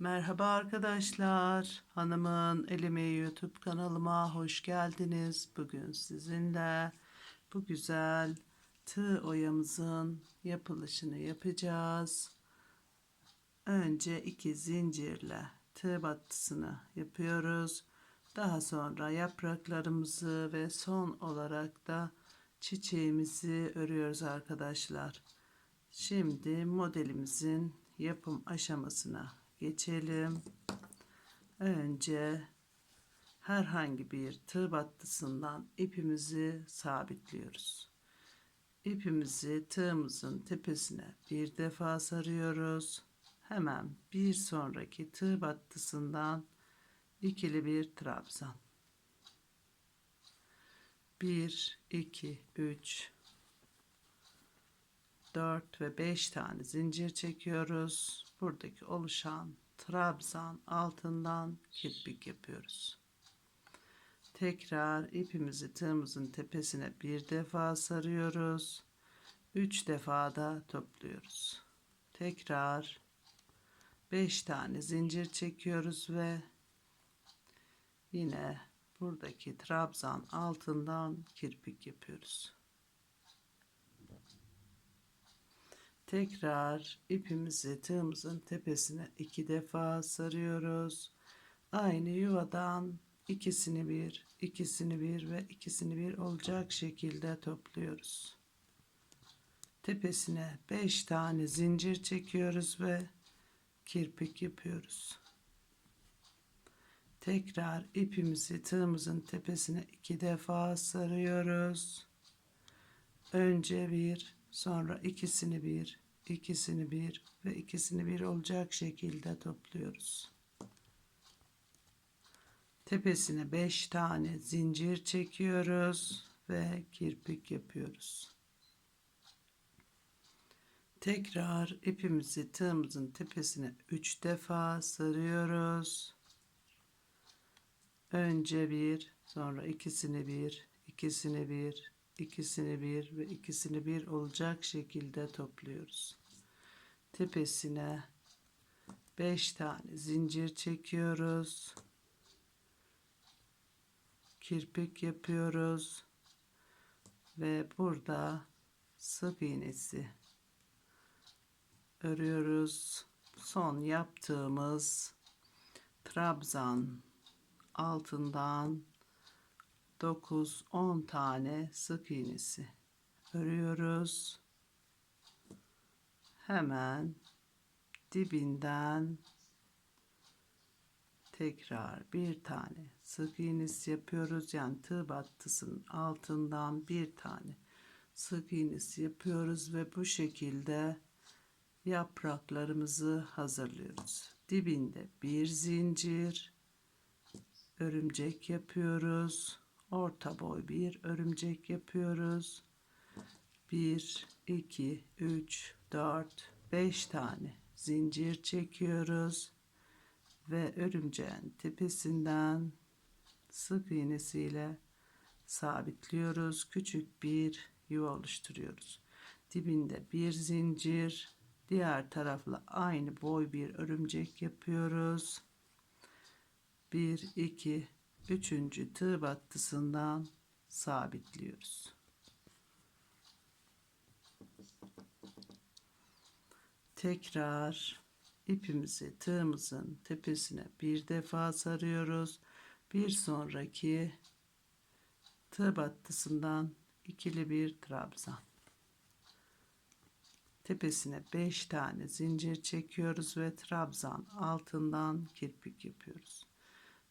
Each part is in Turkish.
Merhaba arkadaşlar. Hanımın Elimi YouTube kanalıma hoş geldiniz. Bugün sizinle bu güzel tığ oyamızın yapılışını yapacağız. Önce iki zincirle tığ battısını yapıyoruz. Daha sonra yapraklarımızı ve son olarak da çiçeğimizi örüyoruz arkadaşlar. Şimdi modelimizin yapım aşamasına geçelim. Önce herhangi bir tığ battısından ipimizi sabitliyoruz. İpimizi tığımızın tepesine bir defa sarıyoruz. Hemen bir sonraki tığ battısından ikili bir trabzan. 1 2 3 4 ve 5 tane zincir çekiyoruz. Buradaki oluşan trabzan altından kirpik yapıyoruz. Tekrar ipimizi tığımızın tepesine bir defa sarıyoruz. 3 defa da topluyoruz. Tekrar 5 tane zincir çekiyoruz ve yine buradaki trabzan altından kirpik yapıyoruz. Tekrar ipimizi tığımızın tepesine iki defa sarıyoruz. Aynı yuvadan ikisini bir, ikisini bir ve ikisini bir olacak şekilde topluyoruz. Tepesine beş tane zincir çekiyoruz ve kirpik yapıyoruz. Tekrar ipimizi tığımızın tepesine iki defa sarıyoruz. Önce bir, sonra ikisini bir, ikisini bir ve ikisini bir olacak şekilde topluyoruz. Tepesine 5 tane zincir çekiyoruz ve kirpik yapıyoruz. Tekrar ipimizi tığımızın tepesine 3 defa sarıyoruz. Önce bir, sonra ikisini bir, ikisini bir, ikisini bir ve ikisini bir olacak şekilde topluyoruz. Tepesine 5 tane zincir çekiyoruz. Kirpik yapıyoruz. Ve burada sık iğnesi örüyoruz. Son yaptığımız trabzan altından 9-10 tane sık iğnesi örüyoruz. Hemen dibinden tekrar bir tane sık iğnesi yapıyoruz. Yani tığ battısının altından bir tane sık iğnesi yapıyoruz ve bu şekilde yapraklarımızı hazırlıyoruz. Dibinde bir zincir örümcek yapıyoruz orta boy bir örümcek yapıyoruz. 1 2 3 4 5 tane zincir çekiyoruz ve örümceğin tepesinden sık iğnesiyle sabitliyoruz. Küçük bir yuva oluşturuyoruz. Dibinde bir zincir, diğer tarafla aynı boy bir örümcek yapıyoruz. 1 2 üçüncü tığ battısından sabitliyoruz. Tekrar ipimizi tığımızın tepesine bir defa sarıyoruz. Bir sonraki tığ battısından ikili bir trabzan. Tepesine 5 tane zincir çekiyoruz ve trabzan altından kirpik yapıyoruz.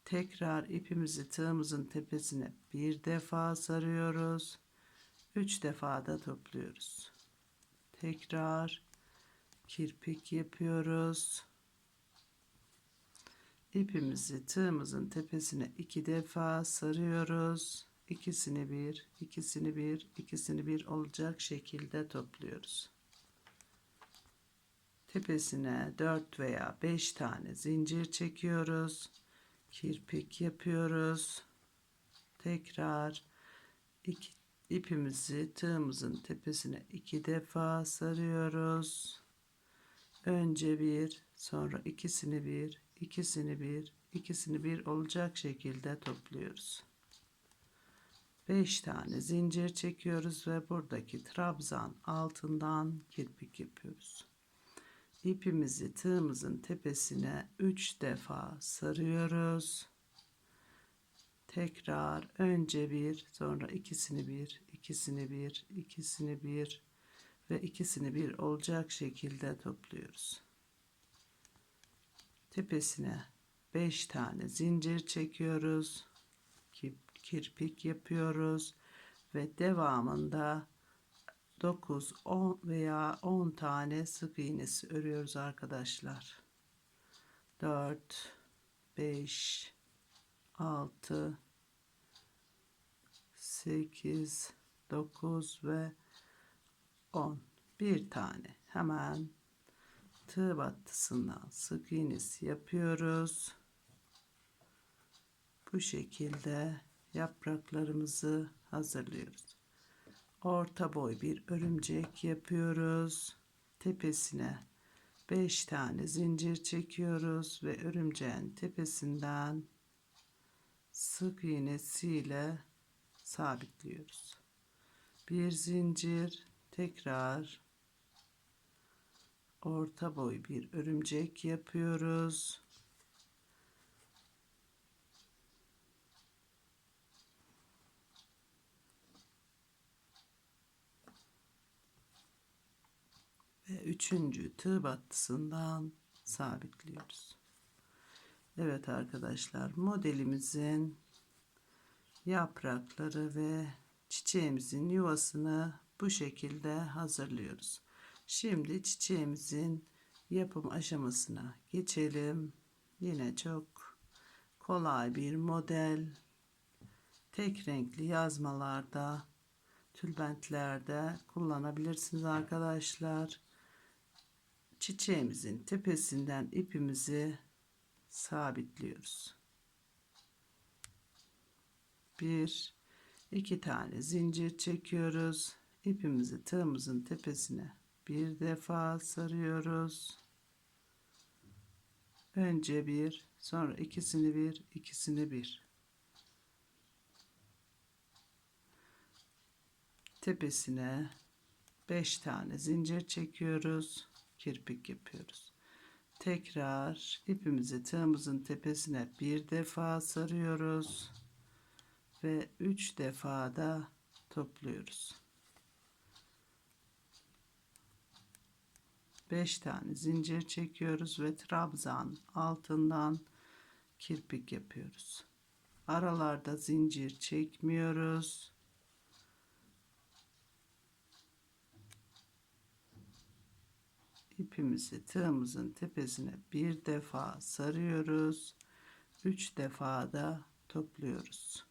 Tekrar ipimizi tığımızın tepesine bir defa sarıyoruz. Üç defa da topluyoruz. Tekrar kirpik yapıyoruz. İpimizi tığımızın tepesine iki defa sarıyoruz. İkisini bir, ikisini bir, ikisini bir olacak şekilde topluyoruz. Tepesine 4 veya 5 tane zincir çekiyoruz kirpik yapıyoruz. Tekrar iki, ipimizi tığımızın tepesine iki defa sarıyoruz. önce bir sonra ikisini bir ikisini bir ikisini bir olacak şekilde topluyoruz. 5 tane zincir çekiyoruz ve buradaki trabzan altından kirpik yapıyoruz. İpimizi tığımızın tepesine 3 defa sarıyoruz. Tekrar önce bir, sonra ikisini bir, ikisini bir, ikisini bir ve ikisini bir olacak şekilde topluyoruz. Tepesine 5 tane zincir çekiyoruz. Kirpik yapıyoruz ve devamında 9, 10 veya 10 tane sık iğnesi örüyoruz arkadaşlar. 4 5 6 8 9 ve 10 bir tane. Hemen tığ battısından sık iğnesi yapıyoruz. Bu şekilde yapraklarımızı hazırlıyoruz orta boy bir örümcek yapıyoruz tepesine 5 tane zincir çekiyoruz ve örümceğin tepesinden sık iğnesiyle sabitliyoruz. Bir zincir tekrar orta boy bir örümcek yapıyoruz. Ve üçüncü tığ battısından sabitliyoruz. Evet arkadaşlar modelimizin yaprakları ve çiçeğimizin yuvasını bu şekilde hazırlıyoruz. Şimdi çiçeğimizin yapım aşamasına geçelim. Yine çok kolay bir model. Tek renkli yazmalarda, tülbentlerde kullanabilirsiniz arkadaşlar. Çiçeğimizin tepesinden ipimizi sabitliyoruz. Bir, iki tane zincir çekiyoruz. İpimizi tığımızın tepesine bir defa sarıyoruz. Önce bir, sonra ikisini bir, ikisini bir. Tepesine beş tane zincir çekiyoruz. Kirpik yapıyoruz. Tekrar ipimizi tığımızın tepesine bir defa sarıyoruz ve üç defa da topluyoruz. Beş tane zincir çekiyoruz ve trabzan altından kirpik yapıyoruz. Aralarda zincir çekmiyoruz. İpimizi tığımızın tepesine bir defa sarıyoruz. Üç defa da topluyoruz.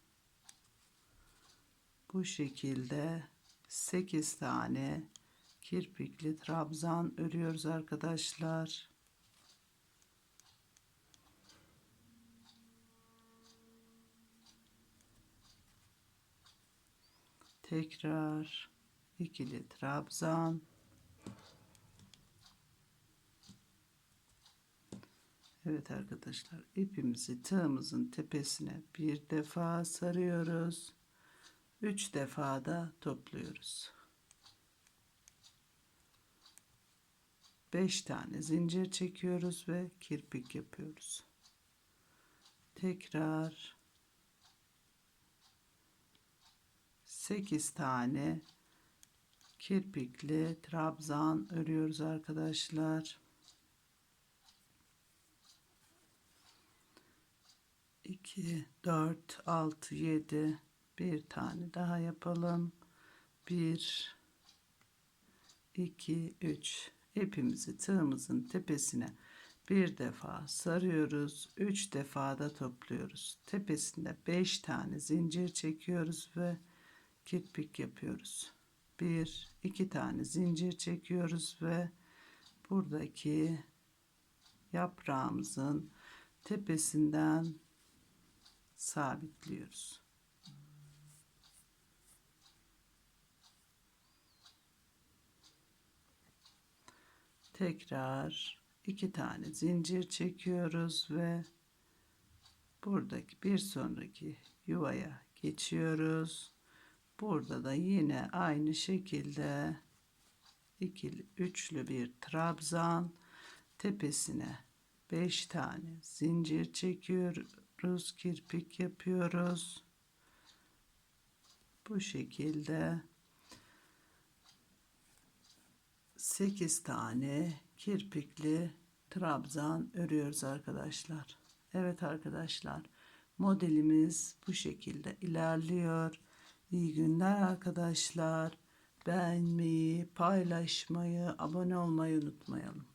Bu şekilde 8 tane kirpikli trabzan örüyoruz arkadaşlar. Tekrar ikili trabzan Evet arkadaşlar ipimizi tığımızın tepesine bir defa sarıyoruz. Üç defa da topluyoruz. Beş tane zincir çekiyoruz ve kirpik yapıyoruz. Tekrar sekiz tane kirpikli trabzan örüyoruz arkadaşlar. 2, 4, 6, 7 bir tane daha yapalım. 1, 2, 3 ipimizi tığımızın tepesine bir defa sarıyoruz. 3 defa da topluyoruz. Tepesinde 5 tane zincir çekiyoruz ve kirpik yapıyoruz. 1, 2 tane zincir çekiyoruz ve buradaki yaprağımızın tepesinden sabitliyoruz. tekrar iki tane zincir çekiyoruz ve buradaki bir sonraki yuvaya geçiyoruz. Burada da yine aynı şekilde ikili üçlü bir trabzan tepesine 5 tane zincir çekiyoruz kirpik yapıyoruz. Bu şekilde 8 tane kirpikli trabzan örüyoruz arkadaşlar. Evet arkadaşlar modelimiz bu şekilde ilerliyor. İyi günler arkadaşlar. Beğenmeyi paylaşmayı abone olmayı unutmayalım